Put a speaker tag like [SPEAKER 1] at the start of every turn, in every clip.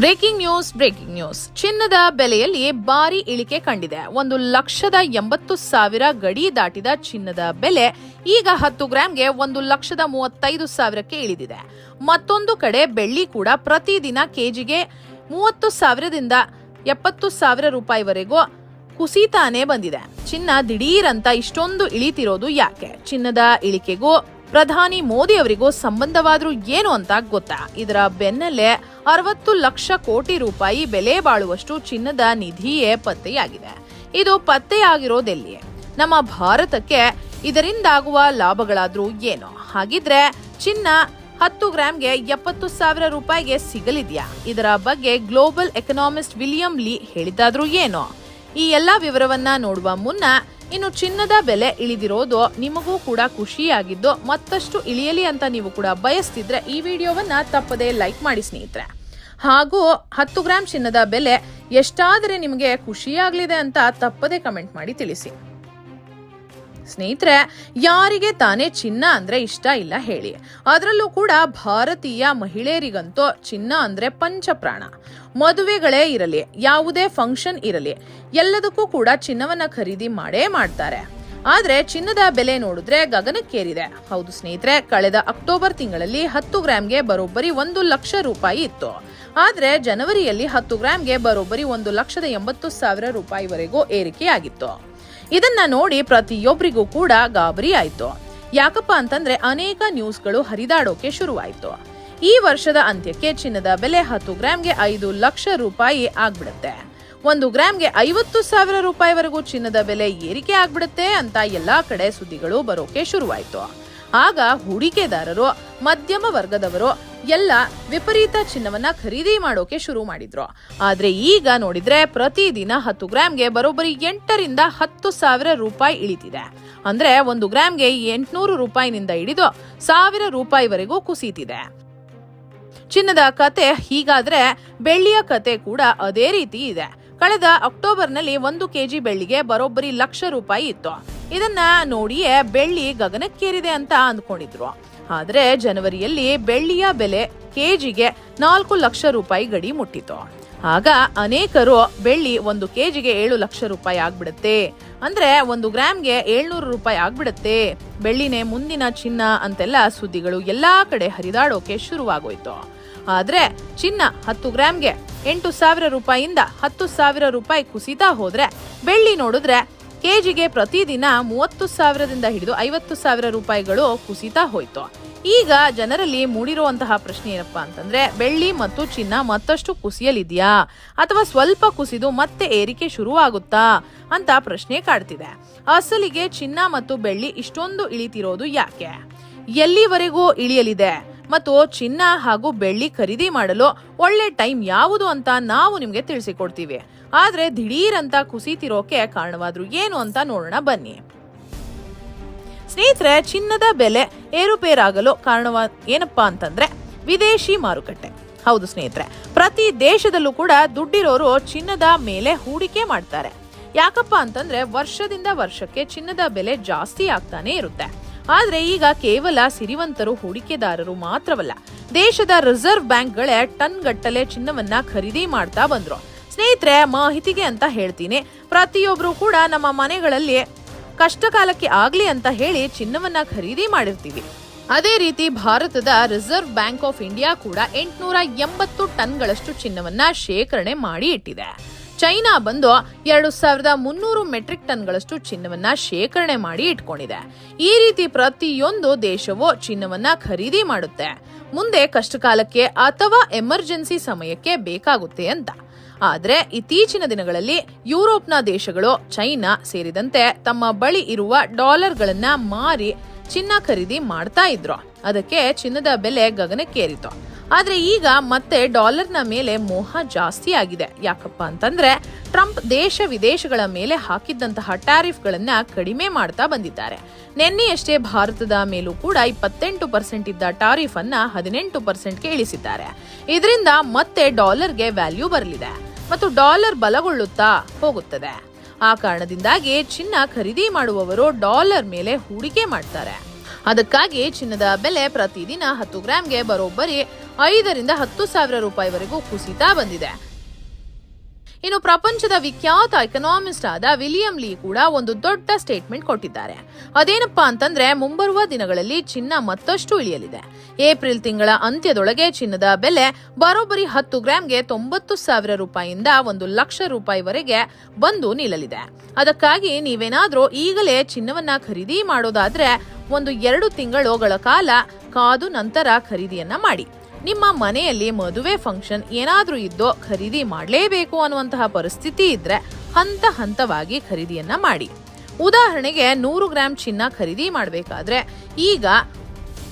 [SPEAKER 1] Breaking news breaking news. ಚಿನ್ನದ ಬೆಲೆಯಲ್ಲಿ ಭಾರಿ ಇಳಿಕೆ ಕಂಡಿದೆ. ಒಂದು ಲಕ್ಷದ ಎಂಬತ್ತು ಸಾವಿರ ಗಡಿ ದಾಟಿದ ಚಿನ್ನದ ಬೆಲೆ ಈಗ ಹತ್ತು ಗ್ರಾಂಗೆ ಒಂದು ಲಕ್ಷದ ಮೂವತ್ತೈದು ಸಾವಿರಕ್ಕೆ ಇಳಿದಿದೆ. ಮತ್ತೊಂದು ಕಡೆ ಬೆಳ್ಳಿ ಕೂಡ ಪ್ರತಿದಿನ ಕೆಜಿಗೆ ಮೂವತ್ತು ಸಾವಿರದಿಂದ ಎಪ್ಪತ್ತು ಸಾವಿರ ರೂಪಾಯಿವರೆಗೂ ಕುಸಿತಾನೇ ಬಂದಿದೆ. ಚಿನ್ನ ದಿಢೀರಂತ ಇಷ್ಟೊಂದು ಇಳಿತಿರೋದು ಯಾಕೆ? ಚಿನ್ನದ ಇಳಿಕೆಗೂ, ಪ್ರಧಾನಿ ಮೋದಿ ಅವರಿಗೂ ಸಂಬಂಧವಾದ್ರೂ ಏನು ಅಂತ ಗೊತ್ತಾ? ಇದರ ಬೆನ್ನಲ್ಲೇ ಅರವತ್ತು ಲಕ್ಷ ಕೋಟಿ ರೂಪಾಯಿ ಬೆಲೆ ಬಾಳುವಷ್ಟು ಚಿನ್ನದ ನಿಧಿಯೇ ಪತ್ತೆಯಾಗಿದೆ. ಇದು ಪತ್ತೆಯಾಗಿರೋದೆಲ್ಲಿ ನಮ್ಮ ಭಾರತಕ್ಕೆ ಇದರಿಂದಾಗುವ ಲಾಭಗಳಾದ್ರೂ ಏನು? ಹಾಗಿದ್ರೆ ಚಿನ್ನ ಹತ್ತು ಗ್ರಾಮ್ಗೆ ಎಪ್ಪತ್ತು ಸಾವಿರ ರೂಪಾಯಿಗೆ ಸಿಗಲಿದೆಯಾ? ಇದರ ಬಗ್ಗೆ ಗ್ಲೋಬಲ್ ಎಕನಾಮಿಸ್ಟ್ ವಿಲಿಯಂ ಲೀ ಹೇಳಿದ್ದಾದ್ರೂ ಏನು? ಈ ಎಲ್ಲಾ ವಿವರವನ್ನ ನೋಡುವ ಮುನ್ನ, ಇನ್ನು ಚಿನ್ನದ ಬೆಲೆ ಇಳಿದಿರೋದು ನಿಮಗೂ ಕೂಡ ಖುಷಿಯಾಗಿದ್ದು, ಮತ್ತಷ್ಟು ಇಳಿಯಲಿ ಅಂತ ನೀವು ಕೂಡ ಬಯಸ್ತಿದ್ರೆ ಈ ವಿಡಿಯೋವನ್ನ ತಪ್ಪದೇ ಲೈಕ್ ಮಾಡಿ ಸ್ನೇಹಿತರೆ. ಹಾಗೂ ಹತ್ತು ಗ್ರಾಂ ಚಿನ್ನದ ಬೆಲೆ ಎಷ್ಟಾದರೆ ನಿಮಗೆ ಖುಷಿಯಾಗಲಿದೆ ಅಂತ ತಪ್ಪದೇ ಕಮೆಂಟ್ ಮಾಡಿ ತಿಳಿಸಿ. ಸ್ನೇಹಿತರೆ, ಯಾರಿಗೆ ತಾನೇ ಚಿನ್ನ ಅಂದ್ರೆ ಇಷ್ಟ ಇಲ್ಲ ಹೇಳಿ. ಅದರಲ್ಲೂ ಕೂಡ ಭಾರತೀಯ ಮಹಿಳೆಯರಿಗಂತೂ ಚಿನ್ನ ಅಂದ್ರೆ ಪಂಚಪ್ರಾಣ. ಮದುವೆಗಳೇ ಇರಲಿ, ಯಾವುದೇ ಫಂಕ್ಷನ್ ಇರಲಿ, ಎಲ್ಲದಕ್ಕೂ ಕೂಡ ಚಿನ್ನವನ್ನ ಖರೀದಿ ಮಾಡೇ ಮಾಡ್ತಾರೆ. ಆದ್ರೆ ಚಿನ್ನದ ಬೆಲೆ ನೋಡಿದ್ರೆ ಗಗನಕ್ಕೇರಿದೆ. ಹೌದು ಸ್ನೇಹಿತರೆ, ಕಳೆದ ಅಕ್ಟೋಬರ್ ತಿಂಗಳಲ್ಲಿ ಹತ್ತು ಗ್ರಾಮ್ಗೆ ಬರೋಬ್ಬರಿ ಒಂದು ಲಕ್ಷ ರೂಪಾಯಿ ಇತ್ತು. ಆದ್ರೆ ಜನವರಿಯಲ್ಲಿ ಹತ್ತು ಗ್ರಾಮ್ಗೆ ಬರೋಬ್ಬರಿ ಒಂದು ಲಕ್ಷದ ಎಂಬತ್ತು ಸಾವಿರ ರೂಪಾಯಿವರೆಗೂ ಏರಿಕೆಯಾಗಿತ್ತು. ಇದನ್ನ ನೋಡಿ ಪ್ರತಿಯೊಬ್ಬರಿಗೂ ಕೂಡ ಗಾಬರಿ ಆಯ್ತು. ಯಾಕಪ್ಪ ಅಂತಂದ್ರೆ ಅನೇಕ ನ್ಯೂಸ್ಗಳು ಹರಿದಾಡೋಕೆ ಶುರುವಾಯಿತು. ಈ ವರ್ಷದ ಅಂತ್ಯಕ್ಕೆ ಚಿನ್ನದ ಬೆಲೆ ಹತ್ತು ಗ್ರಾಮ್ಗೆ ಐದು ಲಕ್ಷ ರೂಪಾಯಿ ಆಗ್ಬಿಡುತ್ತೆ. ಒಂದು ಗ್ರಾಮ್ಗೆ ಐವತ್ತು ಸಾವಿರ ರೂಪಾಯಿವರೆಗೂ ಚಿನ್ನದ ಬೆಲೆ ಏರಿಕೆ ಆಗ್ಬಿಡುತ್ತೆ ಅಂತ ಎಲ್ಲಾ ಕಡೆ ಸುದ್ದಿಗಳು ಬರೋಕೆ ಶುರುವಾಯಿತು. ಆಗ ಹೂಡಿಕೆದಾರರು, ಮಧ್ಯಮ ವರ್ಗದವರು ಎಲ್ಲ ವಿಪರೀತ ಚಿನ್ನವನ್ನ ಖರೀದಿ ಮಾಡೋಕೆ ಶುರು ಮಾಡಿದ್ರು. ಆದ್ರೆ ಈಗ ನೋಡಿದ್ರೆ ಪ್ರತಿದಿನ ಹತ್ತು ಗ್ರಾಮ್ಗೆ ಬರೋಬ್ಬರಿ ಎಂಟರಿಂದ ಹತ್ತು ಸಾವಿರ ರೂಪಾಯಿ ಇಳಿತಿದೆ. ಅಂದ್ರೆ ಒಂದು ಗ್ರಾಮ್ಗೆ ಎಂಟುನೂರು ರೂಪಾಯಿನಿಂದ ಹಿಡಿದು ಸಾವಿರ ರೂಪಾಯಿವರೆಗೂ ಕುಸಿತಿದೆ. ಚಿನ್ನದ ಕತೆ ಹೀಗಾದ್ರೆ ಬೆಳ್ಳಿಯ ಕತೆ ಕೂಡ ಅದೇ ರೀತಿ ಇದೆ. ಕಳೆದ ಅಕ್ಟೋಬರ್ನಲ್ಲಿ ಒಂದು ಕೆಜಿ ಬೆಳ್ಳಿಗೆ ಬರೋಬ್ಬರಿ ಲಕ್ಷ ರೂಪಾಯಿ ಇತ್ತು. ಇದನ್ನ ನೋಡಿಯೇ ಬೆಳ್ಳಿ ಗಗನಕ್ಕೇರಿದೆ ಅಂತ ಅಂದ್ಕೊಂಡಿದ್ರು. ಆದ್ರೆ ಜನವರಿಯಲ್ಲಿ ಬೆಳ್ಳಿಯ ಬೆಲೆ ಕೆಜಿಗೆ ನಾಲ್ಕು ಲಕ್ಷ ರೂಪಾಯಿ ಗಡಿ ಮುಟ್ಟಿತು. ಆಗ ಅನೇಕರು ಬೆಳ್ಳಿ ಒಂದು ಕೆಜಿಗೆ ಏಳು ಲಕ್ಷ ರೂಪಾಯಿ ಆಗ್ಬಿಡುತ್ತೆ. ಅಂದ್ರೆ ಒಂದು ಗ್ರಾಮ್ಗೆ ಏಳ್ನೂರು ರೂಪಾಯಿ ಆಗ್ಬಿಡುತ್ತೆ. ಬೆಳ್ಳಿನೇ ಮುಂದಿನ ಚಿನ್ನ ಅಂತೆಲ್ಲ ಸುದ್ದಿಗಳು ಎಲ್ಲಾ ಕಡೆ ಹರಿದಾಡೋಕೆ ಶುರುವಾಗೋಯ್ತು. ಆದ್ರೆ ಚಿನ್ನ ಹತ್ತು ಗ್ರಾಮ್ಗೆ ಎಂಟು ಸಾವಿರ ರೂಪಾಯಿಯಿಂದ ಹತ್ತು ಸಾವಿರ ರೂಪಾಯಿ ಕುಸಿತಾ ಹೋದ್ರೆ ಬೆಳ್ಳಿ ನೋಡಿದ್ರೆ ಕೆಜಿಗೆ ಪ್ರತಿದಿನ ಮೂವತ್ತು ಸಾವಿರದಿಂದ ಹಿಡಿದು ಐವತ್ತು ಸಾವಿರ ರೂಪಾಯಿಗಳು ಕುಸಿತಾ ಹೋಯ್ತು. ಈಗ ಜನರಲ್ಲಿ ಮೂಡಿರುವಂತಹ ಪ್ರಶ್ನೆ ಏನಪ್ಪ ಅಂತಂದ್ರೆ, ಬೆಳ್ಳಿ ಮತ್ತು ಚಿನ್ನ ಮತ್ತಷ್ಟು ಕುಸಿಯಲಿದೆಯಾ? ಅಥವಾ ಸ್ವಲ್ಪ ಕುಸಿದು ಮತ್ತೆ ಏರಿಕೆ ಶುರುವಾಗುತ್ತಾ ಅಂತ ಪ್ರಶ್ನೆ ಕಾಡ್ತಿದೆ. ಅಸಲಿಗೆ ಚಿನ್ನ ಮತ್ತು ಬೆಳ್ಳಿ ಇಷ್ಟೊಂದು ಇಳಿತಿರೋದು ಯಾಕೆ? ಎಲ್ಲಿವರೆಗೂ ಇಳಿಯಲಿದೆ? ಮತ್ತು ಚಿನ್ನ ಹಾಗೂ ಬೆಳ್ಳಿ ಖರೀದಿ ಮಾಡಲು ಒಳ್ಳೆ ಟೈಮ್ ಯಾವುದು ಅಂತ ನಾವು ನಿಮಗೆ ತಿಳಿಸಿಕೊಡ್ತೀವಿ. ಆದ್ರೆ ದಿಢೀರ್ ಅಂತ ಕುಸಿತಿರೋಕೆ ಕಾರಣವಾದ್ರು ಏನು ಅಂತ ನೋಡೋಣ ಬನ್ನಿ. ಸ್ನೇಹಿತರೆ, ಚಿನ್ನದ ಬೆಲೆ ಏರುಪೇರಾಗಲು ಕಾರಣವ ಏನಪ್ಪಾ ಅಂತಂದ್ರೆ ವಿದೇಶಿ ಮಾರುಕಟ್ಟೆ. ಹೌದು ಸ್ನೇಹಿತರೆ, ಪ್ರತಿ ದೇಶದಲ್ಲೂ ಕೂಡ ದುಡ್ಡಿರೋರು ಚಿನ್ನದ ಮೇಲೆ ಹೂಡಿಕೆ ಮಾಡ್ತಾರೆ. ಯಾಕಪ್ಪ ಅಂತಂದ್ರೆ ವರ್ಷದಿಂದ ವರ್ಷಕ್ಕೆ ಚಿನ್ನದ ಬೆಲೆ ಜಾಸ್ತಿ ಆಗ್ತಾನೆ ಇರುತ್ತೆ. ಆದ್ರೆ ಈಗ ಕೇವಲ ಸಿರಿವಂತರು ಹೂಡಿಕೆದಾರರು ಮಾತ್ರವಲ್ಲ, ದೇಶದ ರಿಸರ್ವ್ ಬ್ಯಾಂಕ್ಗಳೇ ಟನ್ ಗಟ್ಟಲೆ ಚಿನ್ನವನ್ನ ಖರೀದಿ ಮಾಡ್ತಾ ಬಂದ್ರು. ಸ್ನೇಹಿತರೆ, ಮಾಹಿತಿಗೆ ಅಂತ ಹೇಳ್ತೀನಿ, ಪ್ರತಿಯೊಬ್ರು ಕೂಡ ನಮ್ಮ ಮನೆಗಳಲ್ಲಿ ಕಷ್ಟ ಕಾಲಕ್ಕೆ ಆಗ್ಲಿ ಅಂತ ಹೇಳಿ ಚಿನ್ನವನ್ನ ಖರೀದಿ ಮಾಡಿರ್ತೀವಿ. ಅದೇ ರೀತಿ ಭಾರತದ ರಿಸರ್ವ್ ಬ್ಯಾಂಕ್ ಆಫ್ ಇಂಡಿಯಾ ಕೂಡ ಎಂಟುನೂರ ಎಂಬತ್ತು ಟನ್ಗಳಷ್ಟು ಚಿನ್ನವನ್ನ ಶೇಖರಣೆ ಮಾಡಿ ಇಟ್ಟಿದೆ. ಚೈನಾ ಬಂದು ಎರಡು ಸಾವಿರದ ಮುನ್ನೂರು ಮೆಟ್ರಿಕ್ ಟನ್ಗಳಷ್ಟು ಚಿನ್ನವನ್ನ ಶೇಖರಣೆ ಮಾಡಿ ಇಟ್ಕೊಂಡಿದೆ. ಈ ರೀತಿ ಪ್ರತಿಯೊಂದು ದೇಶವು ಚಿನ್ನವನ್ನ ಖರೀದಿ ಮಾಡುತ್ತೆ. ಮುಂದೆ ಕಷ್ಟಕಾಲಕ್ಕೆ ಅಥವಾ ಎಮರ್ಜೆನ್ಸಿ ಸಮಯಕ್ಕೆ ಬೇಕಾಗುತ್ತೆ ಅಂತ. ಆದರೆ ಇತ್ತೀಚಿನ ದಿನಗಳಲ್ಲಿ ಯುರೋಪ್ನ ದೇಶಗಳು ಚೈನಾ ಸೇರಿದಂತೆ ತಮ್ಮ ಬಳಿ ಇರುವ ಡಾಲರ್ಗಳನ್ನ ಮಾರಿ ಚಿನ್ನ ಖರೀದಿ ಮಾಡ್ತಾ ಇದ್ರು. ಅದಕ್ಕೆ ಚಿನ್ನದ ಬೆಲೆ ಗಗನಕ್ಕೇರಿತು. ಆದ್ರೆ ಈಗ ಮತ್ತೆ ಡಾಲರ್ನ ಮೇಲೆ ಮೋಹ ಜಾಸ್ತಿ ಆಗಿದೆ. ಯಾಕಪ್ಪ ಅಂತಂದ್ರೆ ಟ್ರಂಪ್ ದೇಶ ವಿದೇಶಗಳ ಮೇಲೆ ಹಾಕಿದ್ದಂತಹ ಟ್ಯಾರಿಫ್ಗಳನ್ನ ಕಡಿಮೆ ಮಾಡ್ತಾ ಬಂದಿದ್ದಾರೆ. ನಿನ್ನೆಯಷ್ಟೇ ಭಾರತದ ಮೇಲೂ ಕೂಡ ಇಪ್ಪತ್ತೆಂಟು ಪರ್ಸೆಂಟ್ ಇದ್ದ ಟಾರಿಫ್ ಅನ್ನ ಹದಿನೆಂಟು ಪರ್ಸೆಂಟ್ಗೆ ಇಳಿಸಿದ್ದಾರೆ. ಇದರಿಂದ ಮತ್ತೆ ಡಾಲರ್ಗೆ ವ್ಯಾಲ್ಯೂ ಬರಲಿದೆ. ಮತ್ತು ಡಾಲರ್ ಬಲಗೊಳ್ಳುತ್ತಾ ಹೋಗುತ್ತದೆ. ಆ ಕಾರಣದಿಂದಾಗಿ ಚಿನ್ನ ಖರೀದಿ ಮಾಡುವವರು ಡಾಲರ್ ಮೇಲೆ ಹೂಡಿಕೆ ಮಾಡ್ತಾರೆ. ಅದಕ್ಕಾಗಿ ಚಿನ್ನದ ಬೆಲೆ ಪ್ರತಿದಿನ ಹತ್ತು ಗ್ರಾಮ್ಗೆ ಬರೋಬ್ಬರಿ ಐದರಿಂದ ಹತ್ತು ಸಾವಿರ ರೂಪಾಯಿವರೆಗೂ ಕುಸಿತ ಬಂದಿದೆ. ಇನ್ನು ಪ್ರಪಂಚದ ವಿಖ್ಯಾತ ಎಕನಾಮಿಸ್ಟ್ ಆದ ವಿಲಿಯಂ ಲೀ ಕೂಡ ಒಂದು ದೊಡ್ಡ ಸ್ಟೇಟ್ಮೆಂಟ್ ಕೊಟ್ಟಿದ್ದಾರೆ. ಅದೇನಪ್ಪಾ ಅಂತಂದ್ರೆ ಮುಂಬರುವ ದಿನಗಳಲ್ಲಿ ಚಿನ್ನ ಮತ್ತಷ್ಟು ಇಳಿಯಲಿದೆ. ಏಪ್ರಿಲ್ ತಿಂಗಳ ಅಂತ್ಯದೊಳಗೆ ಚಿನ್ನದ ಬೆಲೆ ಬರೋಬ್ಬರಿ ಹತ್ತು ಗ್ರಾಮ್ಗೆ ತೊಂಬತ್ತು ಸಾವಿರ ರೂಪಾಯಿಯಿಂದ ಒಂದು ಲಕ್ಷ ರೂಪಾಯಿವರೆಗೆ ಬಂದು ನಿಲ್ಲಲಿದೆ. ಅದಕ್ಕಾಗಿ ನೀವೇನಾದರೂ ಈಗಲೇ ಚಿನ್ನವನ್ನ ಖರೀದಿ ಮಾಡೋದಾದ್ರೆ ಒಂದು ಎರಡು ತಿಂಗಳುಗಳ ಕಾಲ ಕಾದು ನಂತರ ಖರೀದಿಯನ್ನ ಮಾಡಿ. ನಿಮ್ಮ ಮನೆಯಲ್ಲಿ ಮದುವೆ ಫಂಕ್ಷನ್ ಏನಾದರೂ ಇದ್ದೋ ಖರೀದಿ ಮಾಡಲೇಬೇಕು ಅನ್ನುವಂತಹ ಪರಿಸ್ಥಿತಿ ಇದ್ರೆ ಹಂತ ಹಂತವಾಗಿ ಖರೀದಿಯನ್ನ ಮಾಡಿ. ಉದಾಹರಣೆಗೆ ನೂರು ಗ್ರಾಂ ಚಿನ್ನ ಖರೀದಿ ಮಾಡಬೇಕಾದ್ರೆ ಈಗ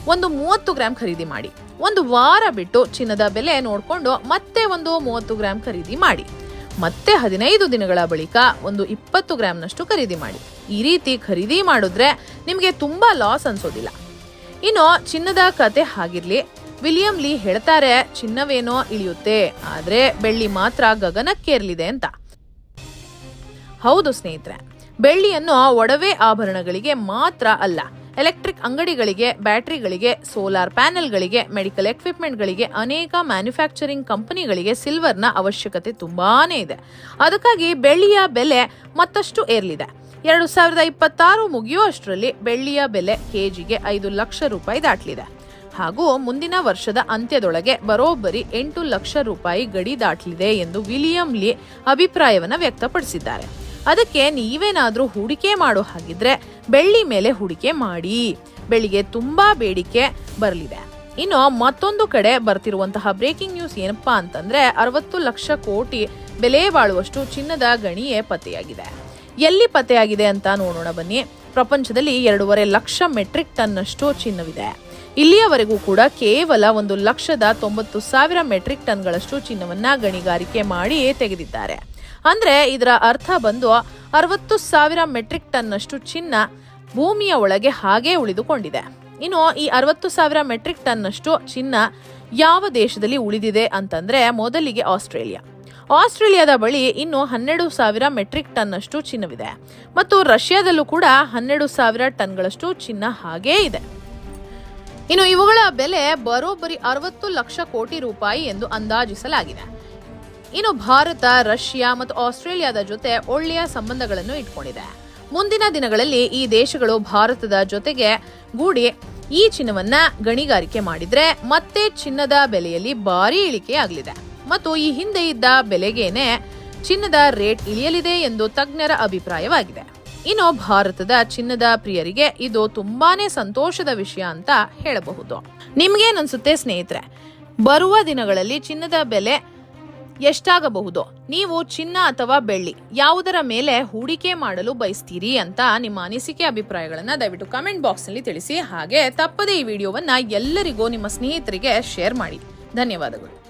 [SPEAKER 1] ಒಂದು ಮೂವತ್ತು ಗ್ರಾಂ ಖರೀದಿ ಮಾಡಿ. ಒಂದು ವಾರ ಬಿಟ್ಟು ಚಿನ್ನದ ಬೆಲೆ ನೋಡಿಕೊಂಡು ಮತ್ತೆ ಒಂದು ಮೂವತ್ತು ಗ್ರಾಂ ಖರೀದಿ ಮಾಡಿ. ಮತ್ತೆ ಹದಿನೈದು ದಿನಗಳ ಬಳಿಕ ಒಂದು ಇಪ್ಪತ್ತು ಗ್ರಾಮ್ನಷ್ಟು ಖರೀದಿ ಮಾಡಿ. ಈ ರೀತಿ ಖರೀದಿ ಮಾಡಿದ್ರೆ ನಿಮಗೆ ತುಂಬಾ ಲಾಸ್ ಅನ್ಸೋದಿಲ್ಲ. ಇನ್ನು ಚಿನ್ನದ ಕತೆ ಹಾಗಿರ್ಲಿ ವಿಲಿಯಂ ಲೀ ಹೇಳ್ತಾರೆ, ಚಿನ್ನವೇನೋ ಇಳಿಯುತ್ತೆ, ಆದ್ರೆ ಬೆಳ್ಳಿ ಮಾತ್ರ ಗಗನಕ್ಕೇರ್ಲಿದೆ ಅಂತ. ಹೌದು ಸ್ನೇಹಿತರೆ, ಬೆಳ್ಳಿಯನ್ನು ಒಡವೆ ಆಭರಣಗಳಿಗೆ ಮಾತ್ರ ಅಲ್ಲ, ಎಲೆಕ್ಟ್ರಿಕ್ ಅಂಗಡಿಗಳಿಗೆ, ಬ್ಯಾಟರಿಗಳಿಗೆ, ಸೋಲಾರ್ ಪ್ಯಾನೆಲ್ಗಳಿಗೆ, ಮೆಡಿಕಲ್ ಎಕ್ವಿಪ್ಮೆಂಟ್ಗಳಿಗೆ, ಅನೇಕ ಮ್ಯಾನುಫ್ಯಾಕ್ಚರಿಂಗ್ ಕಂಪನಿಗಳಿಗೆ ಸಿಲ್ವರ್ನ ಅವಶ್ಯಕತೆ ತುಂಬಾನೇ ಇದೆ. ಅದಕ್ಕಾಗಿ ಬೆಳ್ಳಿಯ ಬೆಲೆ ಮತ್ತಷ್ಟು ಏರ್ಲಿದೆ. ಎರಡು ಸಾವಿರದ ಇಪ್ಪತ್ತಾರು ಮುಗಿಯುವಷ್ಟರಲ್ಲಿ ಬೆಳ್ಳಿಯ ಬೆಲೆ ಕೆಜಿಗೆ ಐದು ಲಕ್ಷ ರೂಪಾಯಿ ದಾಟ್ಲಿದೆ. ಹಾಗೂ ಮುಂದಿನ ವರ್ಷದ ಅಂತ್ಯದೊಳಗೆ ಬರೋಬ್ಬರಿ ಎಂಟು ಲಕ್ಷ ರೂಪಾಯಿ ಗಡಿ ದಾಟಲಿದೆ ಎಂದು ವಿಲಿಯಂ ಲೀ ಅಭಿಪ್ರಾಯವನ್ನ ವ್ಯಕ್ತಪಡಿಸಿದ್ದಾರೆ. ಅದಕ್ಕೆ ನೀವೇನಾದರೂ ಹೂಡಿಕೆ ಮಾಡೋ ಹಾಗಿದ್ರೆ ಬೆಳ್ಳಿ ಮೇಲೆ ಹೂಡಿಕೆ ಮಾಡಿ. ಬೆಳ್ಳಿಗೆ ತುಂಬಾ ಬೇಡಿಕೆ ಬರಲಿದೆ. ಇನ್ನು ಮತ್ತೊಂದು ಕಡೆ ಬರ್ತಿರುವಂತಹ ಬ್ರೇಕಿಂಗ್ ನ್ಯೂಸ್ ಏನಪ್ಪಾ ಅಂತಂದ್ರೆ ಅರವತ್ತು ಲಕ್ಷ ಕೋಟಿ ಬೆಲೆ ಬಾಳುವಷ್ಟು ಚಿನ್ನದ ಗಣಿಯೇ ಪತ್ತೆಯಾಗಿದೆ. ಎಲ್ಲಿ ಪತ್ತೆಯಾಗಿದೆ ಅಂತ ನೋಡೋಣ ಬನ್ನಿ. ಪ್ರಪಂಚದಲ್ಲಿ ಎರಡೂವರೆ ಲಕ್ಷ ಮೆಟ್ರಿಕ್ ಟನ್ನಷ್ಟು ಚಿನ್ನವಿದೆ. ಇಲ್ಲಿಯವರೆಗೂ ಕೂಡ ಕೇವಲ ಒಂದು ಲಕ್ಷದ ತೊಂಬತ್ತು ಸಾವಿರ ಮೆಟ್ರಿಕ್ ಟನ್ಗಳಷ್ಟು ಚಿನ್ನವನ್ನ ಗಣಿಗಾರಿಕೆ ಮಾಡಿ ತೆಗೆದಿದ್ದಾರೆ. ಅಂದ್ರೆ ಇದರ ಅರ್ಥ ಬಂದು ಅರವತ್ತು ಸಾವಿರ ಮೆಟ್ರಿಕ್ ಟನ್ನಷ್ಟು ಚಿನ್ನ ಭೂಮಿಯ ಒಳಗೆ ಹಾಗೇ ಉಳಿದುಕೊಂಡಿದೆ. ಇನ್ನು ಈ ಅರವತ್ತು ಸಾವಿರ ಮೆಟ್ರಿಕ್ ಟನ್ನಷ್ಟು ಚಿನ್ನ ಯಾವ ದೇಶದಲ್ಲಿ ಉಳಿದಿದೆ ಅಂತಂದ್ರೆ ಮೊದಲಿಗೆ ಆಸ್ಟ್ರೇಲಿಯಾ. ಆಸ್ಟ್ರೇಲಿಯಾದ ಬಳಿ ಇನ್ನು ಹನ್ನೆರಡು ಸಾವಿರ ಮೆಟ್ರಿಕ್ ಟನ್ನಷ್ಟು ಚಿನ್ನವಿದೆ. ಮತ್ತು ರಷ್ಯಾದಲ್ಲೂ ಕೂಡ ಹನ್ನೆರಡು ಸಾವಿರ ಟನ್ಗಳಷ್ಟು ಚಿನ್ನ ಹಾಗೇ ಇದೆ. ಇನ್ನು ಇವುಗಳ ಬೆಲೆ ಬರೋಬ್ಬರಿ ಅರವತ್ತು ಲಕ್ಷ ಕೋಟಿ ರೂಪಾಯಿ ಎಂದು ಅಂದಾಜಿಸಲಾಗಿದೆ. ಇನ್ನು ಭಾರತ, ರಷ್ಯಾ ಮತ್ತು ಆಸ್ಟ್ರೇಲಿಯಾದ ಜೊತೆ ಒಳ್ಳೆಯ ಸಂಬಂಧಗಳನ್ನು ಇಟ್ಕೊಂಡಿದೆ. ಮುಂದಿನ ದಿನಗಳಲ್ಲಿ ಈ ದೇಶಗಳು ಭಾರತದ ಜೊತೆಗೆ ಗೂಡಿ ಈ ಚಿನ್ನವನ್ನ ಗಣಿಗಾರಿಕೆ ಮಾಡಿದ್ರೆ ಮತ್ತೆ ಚಿನ್ನದ ಬೆಲೆಯಲ್ಲಿ ಭಾರಿ ಇಳಿಕೆಯಾಗಲಿದೆ. ಮತ್ತು ಈ ಹಿಂದೆ ಇದ್ದ ಬೆಲೆಗೇನೆ ಚಿನ್ನದ ರೇಟ್ ಇಳಿಯಲಿದೆ ಎಂದು ತಜ್ಞರ ಅಭಿಪ್ರಾಯವಾಗಿದೆ. ಇನ್ನು ಭಾರತದ ಚಿನ್ನದ ಪ್ರಿಯರಿಗೆ ಇದು ತುಂಬಾನೇ ಸಂತೋಷದ ವಿಷಯ ಅಂತ ಹೇಳಬಹುದು. ನಿಮ್ಗೇನನ್ಸುತ್ತೆ ಸ್ನೇಹಿತರೆ? ಬರುವ ದಿನಗಳಲ್ಲಿ ಚಿನ್ನದ ಬೆಲೆ ಎಷ್ಟಾಗಬಹುದು? ನೀವು ಚಿನ್ನ ಅಥವಾ ಬೆಳ್ಳಿ ಯಾವುದರ ಮೇಲೆ ಹೂಡಿಕೆ ಮಾಡಲು ಬಯಸ್ತೀರಿ ಅಂತ ನಿಮ್ಮ ಅನಿಸಿಕೆ ಅಭಿಪ್ರಾಯಗಳನ್ನು ದಯವಿಟ್ಟು ಕಮೆಂಟ್ ಬಾಕ್ಸ್ನಲ್ಲಿ ತಿಳಿಸಿ. ಹಾಗೆ ತಪ್ಪದೇ ಈ ವಿಡಿಯೋವನ್ನ ಎಲ್ಲರಿಗೂ ನಿಮ್ಮ ಸ್ನೇಹಿತರಿಗೆ ಶೇರ್ ಮಾಡಿ. ಧನ್ಯವಾದಗಳು.